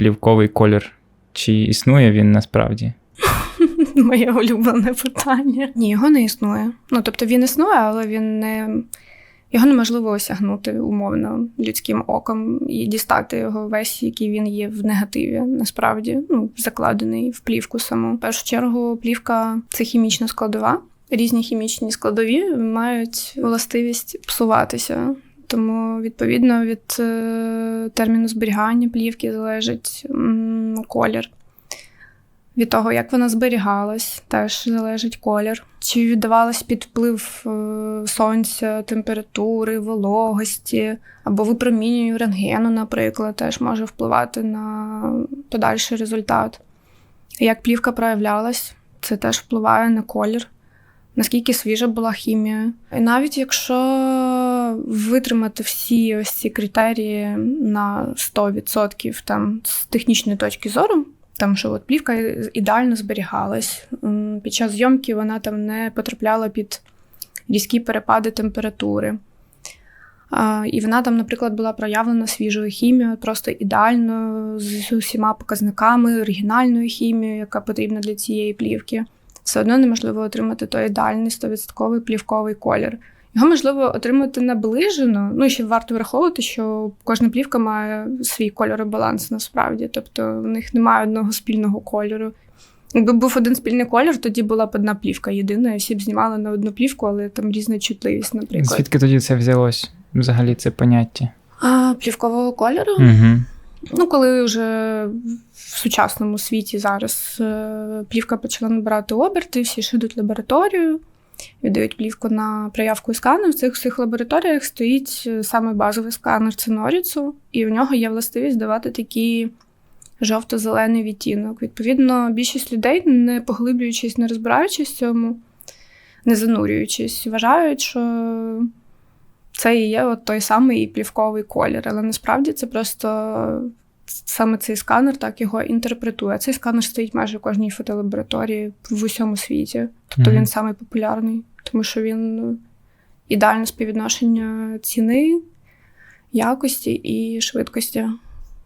плівковий колір? Чи існує він насправді? Моє улюблене питання. Ні, його не існує. Ну тобто він існує, але він не. Його неможливо осягнути умовно людським оком і дістати його весь, який він є в негативі, насправді, ну, закладений в плівку саму. В першу чергу, плівка це хімічна складова. Різні хімічні складові мають властивість псуватися. Тому, відповідно, від е, терміну зберігання плівки залежить колір. Від того, як вона зберігалась, теж залежить колір. Чи віддавалась під вплив е, сонця, температури, вологості або випромінювання рентгену, наприклад, теж може впливати на подальший результат. Як плівка проявлялась, це теж впливає на колір, наскільки свіжа була хімія. І навіть якщо витримати всі ось ці критерії на 100% там, з технічної точки зору, там, що от плівка ідеально зберігалась. Під час зйомки вона там не потрапляла під різкі перепади температури. І вона там, наприклад, була проявлена свіжою хімією, просто ідеально з усіма показниками, оригінальною хімією, яка потрібна для цієї плівки. Все одно неможливо отримати той ідеальний 100% плівковий колір. Його можливо отримати наближено. Ну і ще варто враховувати, що кожна плівка має свій кольоробаланс насправді. Тобто в них немає одного спільного кольору. Якби був один спільний колір, тоді була б одна плівка єдина, і всі б знімали на одну плівку, але там різна чутливість, наприклад. Звідки тоді це взялось? Взагалі це поняття? А, плівкового кольору? Угу. Ну, коли вже в сучасному світі зараз е, плівка почала набирати оберти, всі в лабораторію, віддають плівку на проявку і сканер. В цих всіх лабораторіях стоїть е, саме базовий сканер це Норіцу, і в нього є властивість давати такий жовто-зелений відтінок. Відповідно, більшість людей, не поглиблюючись, не розбираючись в цьому, не занурюючись, вважають, що це і є от той самий плівковий колір. Але насправді це просто саме цей сканер так його інтерпретує. Цей сканер стоїть майже в кожній фотолабораторії в усьому світі. Тобто Мгм. він самий популярний, тому що він ідеально ідеальне співвідношення ціни, якості і швидкості.